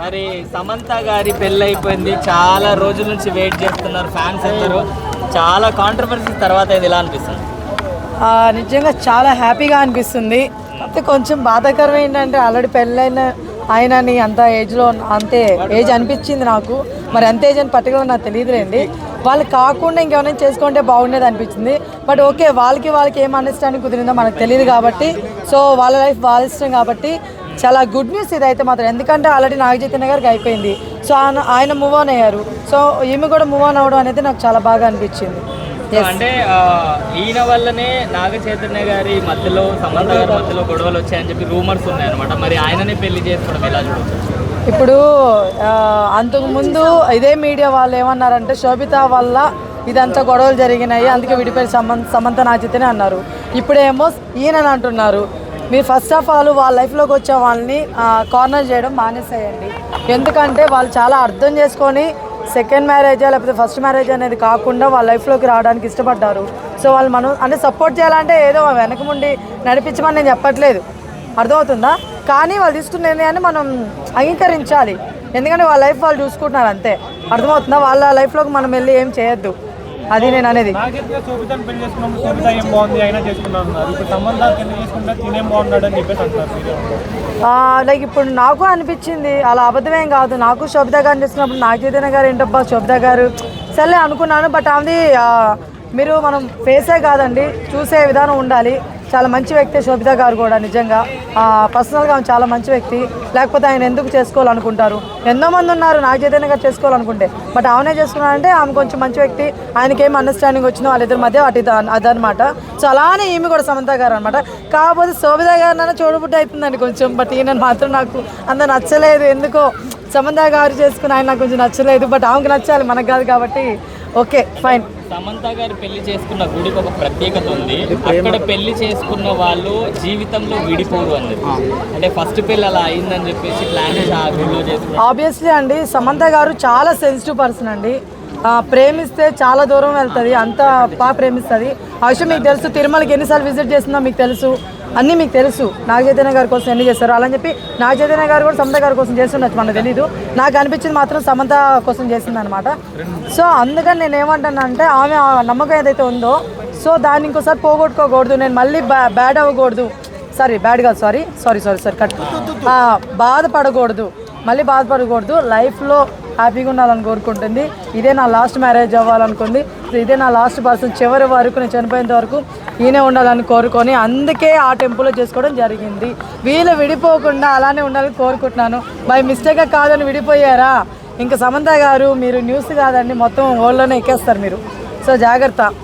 మరి సమంత గారి పెళ్ళి అయిపోయింది చాలా రోజుల నుంచి వెయిట్ చేస్తున్నారు. ఫ్యాన్స్ అందరూ. చాలా కాంట్రవర్సీ తర్వాత ఇది ఎలా అనిపిస్తుంది? నిజంగా చాలా హ్యాపీగా అనిపిస్తుంది. అయితే కొంచెం బాధాకరం ఏంటంటే ఆల్రెడీ పెళ్ళైన ఆయనని అంత ఏజ్లో అంతే ఏజ్ అనిపించింది నాకు. మరి అంత ఏజ్ అని పర్టికులర్ నాకు తెలియదులేండి. వాళ్ళు కాకుండా ఇంకేమైనా చేసుకుంటే బాగుండేది అనిపించింది. బట్ ఓకే వాళ్ళకి వాళ్ళకి ఏం అండర్స్టాండింగ్ కుదిరిందో మనకు తెలియదు కాబట్టి సో వాళ్ళ లైఫ్ వాళ్ళ ఇష్టం కాబట్టి చాలా గుడ్ న్యూస్ ఇదైతే మాత్రం. ఎందుకంటే ఆల్రెడీ నాగ చైతన్య గారికి అయిపోయింది. సో ఆయన ఆయన మూవ్ ఆన్ అయ్యారు. సో ఈమె కూడా మూవ్ ఆన్ అవ్వడం అనేది నాకు చాలా బాగా అనిపించింది. అంటే ఈయన వల్లనే నాగ చైతన్య గారి మధ్యలో సమంత గారి మధ్యలో గొడవలు వచ్చాయని చెప్పి రూమర్స్ ఉన్నాయి అనమాట మరి ఆయననే పెళ్ళి చేసుకోవడం ఎలా చూడవచ్చు ఇప్పుడు ఆ, అంతకు ముందు ఇదే మీడియా వాళ్ళు ఏమన్నారంటే శోభిత వల్ల ఇదంతా గొడవలు జరిగినాయి అందుకే విడిపోయి సమంత సమంత నాచితేనే అన్నారు. ఇప్పుడేమో ఈయనని అంటున్నారు. మీరు ఫస్ట్ ఆఫ్ ఆల్ వాళ్ళ లైఫ్లోకి వచ్చే వాళ్ళని కార్నర్ చేయడం మానేసేయండి. ఎందుకంటే వాళ్ళు చాలా అర్థం చేసుకొని సెకండ్ మ్యారేజ్ లేకపోతే ఫస్ట్ మ్యారేజ్ అనేది కాకుండా వాళ్ళ లైఫ్లోకి రావడానికి ఇష్టపడ్డారు. సో వాళ్ళు మనం అంటే సపోర్ట్ చేయాలంటే ఏదో వెనక ముండి నడిపించమని నేను చెప్పట్లేదు. అర్థమవుతుందా? కానీ వాళ్ళు తీసుకున్న నిర్ణయాన్ని మనం అంగీకరించాలి. ఎందుకంటే వాళ్ళ లైఫ్ వాళ్ళు చూసుకుంటున్నారు అంతే. అర్థమవుతుందా? వాళ్ళ లైఫ్లోకి మనం వెళ్ళి ఏం చేయొద్దు. అది నేను అనేది. పెళ్ళి చేసుకున్నప్పుడు ఏం బాగుంది అయినా ఇప్పుడు సంబంధాలు పెళ్ళి చేసుకుంటే తినేం బాగున్నాడు అని చెప్పేసి అంటున్నారు serial. లైక్ ఇప్పుడు నాకు అనిపించింది అలా అబద్ధమేం కాదు. నాకు శోభిత గారిని చూసినప్పుడు నాకు చైతన్య గారు ఏంటబ్బా శోభిత గారు? సర్లే అనుకున్నాను బట్ ఆమెది ఆ, మీరు మనం ఫేసే కాదండి చూసే విధానం ఉండాలి. చాలా మంచి వ్యక్తి శోభిత గారు కూడా నిజంగా. పర్సనల్గా ఆమె చాలా మంచి వ్యక్తి. లేకపోతే ఆయన ఎందుకు చేసుకోవాలనుకుంటారు? ఎంతో మంది ఉన్నారు నాకు చైతన్య గారు చేసుకోవాలనుకుంటే. బట్ ఆమెనే చేసుకున్నారంటే ఆమె కొంచెం మంచి వ్యక్తి. ఆయనకి ఏం అండర్స్టాండింగ్ వచ్చిందో వాళ్ళిద్దరి మధ్య అటు అదనమాట సో అలానే ఈమె కూడా సమంత గారు అనమాట కాకపోతే శోభిత గారు నన్ను అవుతుందండి కొంచెం. బట్ ఈయన మాత్రం నాకు అంత నచ్చలేదు. ఎందుకో సమంత గారు చేసుకుని ఆయన నాకు కొంచెం నచ్చలేదు. బట్ ఆమెకు నచ్చాలి మనకు కాదు కాబట్టి ఓకే ఫైన్ సమంత గారు పెళ్ళి చేసుకున్న గుడికి ఒక ప్రత్యేకత ఉంది. అక్కడ పెళ్ళి చేసుకున్న వాళ్ళు జీవితంలో విడిపోరు అని చెప్పి అంటే ఫస్ట్ పెళ్ళి అలా అయిందని చెప్పేసి ప్లాన్ చేసి ఆ గుడిలో చేసుకున్నారు. ఆబ్వియస్లీ అండి సమంత గారు చాలా సెన్సిటివ్ పర్సన్ అండి. ప్రేమిస్తే చాలా దూరం వెళ్తుంది అంత బాగా ప్రేమిస్తుంది. ఆ విషయం మీకు తెలుసు తిరుమలకి ఎన్నిసార్లు విజిట్ చేసిందో మీకు తెలుసు. అన్నీ మీకు తెలుసు. నాగ చైతన్య గారి కోసం ఎన్ని చేస్తారు అలా అని చెప్పి నాగ చైతన్య గారు కూడా సమంత గారి కోసం చేస్తుండొచ్చు మనకు తెలీదు. నాకు అనిపించింది మాత్రం సమంత కోసం చేసింది అనమాట సో అందుకని నేను ఏమంటానంటే ఆమె నమ్మకం ఏదైతే ఉందో సో దాన్ని ఇంకోసారి పోగొట్టుకోకూడదు. నేను మళ్ళీ బ్యా బ్యాడ్ అవ్వకూడదు. సారీ బ్యాడ్ కాదు sorry sorry sorry sorry cut బాధపడకూడదు. మళ్ళీ బాధపడకూడదు. లైఫ్లో హ్యాపీగా ఉండాలని కోరుకుంటుంది. ఇదే నా లాస్ట్ మ్యారేజ్ అవ్వాలనుకుంది. సో ఇదే నా లాస్ట్ పర్సన్ చివరి వరకు నేను చనిపోయేంత వరకు ఈయనే ఉండాలని కోరుకొని అందుకే ఆ టెంపుల్లో చేసుకోవడం జరిగింది. వీళ్ళు విడిపోకుండా అలానే ఉండాలని కోరుకుంటున్నాను. బై మిస్టేక్గా కాదని విడిపోయారా? ఇంకా సమంత గారు మీరు న్యూస్ కాదండి మొత్తం ఓల్డ్లోనే ఎక్కేస్తారు మీరు. సో జాగ్రత్త.